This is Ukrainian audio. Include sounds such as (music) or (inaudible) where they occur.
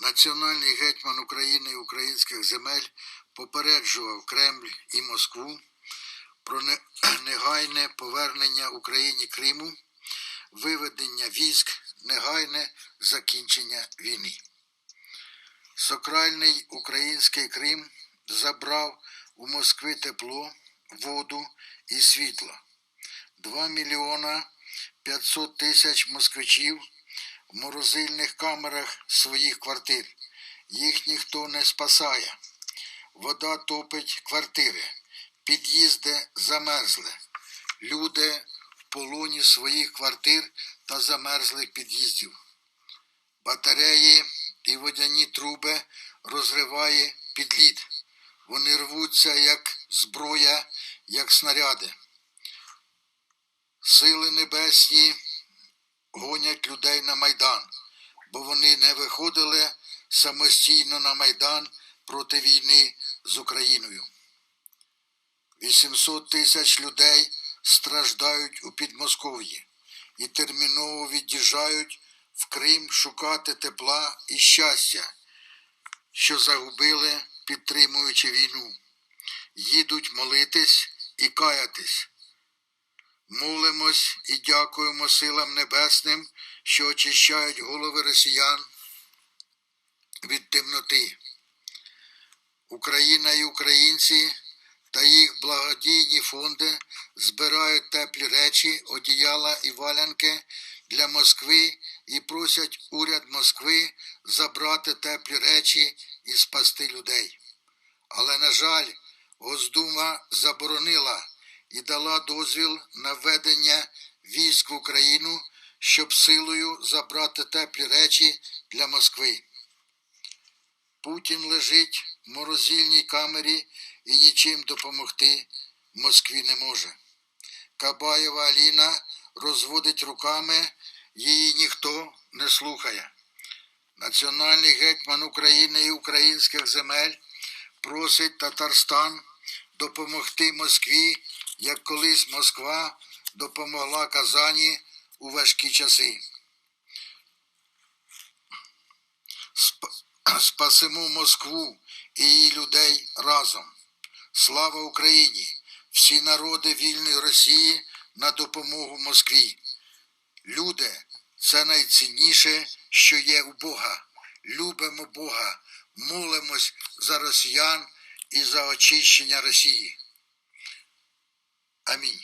Національний гетьман України і українських земель попереджував Кремль і Москву про (clears throat) негайне повернення Україні Криму, виведення військ, негайне закінчення війни. Сакральний український Крим забрав у Москви тепло, воду і світло. 2 мільйона 500 тисяч москвичів в морозильних камерах своїх квартир. Їх ніхто не спасає. Вода топить квартири, під'їзди замерзли. Люди в полоні своїх квартир та замерзлих під'їздів. Батареї і водяні труби розриває під лід. Вони рвуться як зброя, як снаряди. Сили небесні гонять людей на Майдан, бо вони не виходили самостійно на Майдан проти війни з Україною. 800 тисяч людей страждають у Підмосков'ї і терміново від'їжджають в Крим шукати тепла і щастя, що загубили, підтримуючи війну. Їдуть молитись і каятись. Молимось і дякуємо силам небесним, що очищають голови росіян від темноти. Україна і українці та їх благодійні фонди збирають теплі речі, одіяла і валянки для Москви і просять уряд Москви забрати теплі речі і спасти людей. Але, на жаль, Госдума заборонила і дала дозвіл на введення військ в Україну, щоб силою забрати теплі речі для Москви. Путін лежить в морозильній камері і нічим допомогти Москві не може. Кабаєва Аліна розводить руками, її ніхто не слухає. Національний гетьман України і українських земель просить Татарстан допомогти Москві, як колись Москва допомогла Казані у важкі часи. Сп- Спасимо Москву і її людей разом. Слава Україні! Всі народи вільної Росії на допомогу Москві. Люди це найцінніше, що є у Бога. Любимо Бога, молимось за росіян і за очищення Росії. Амінь.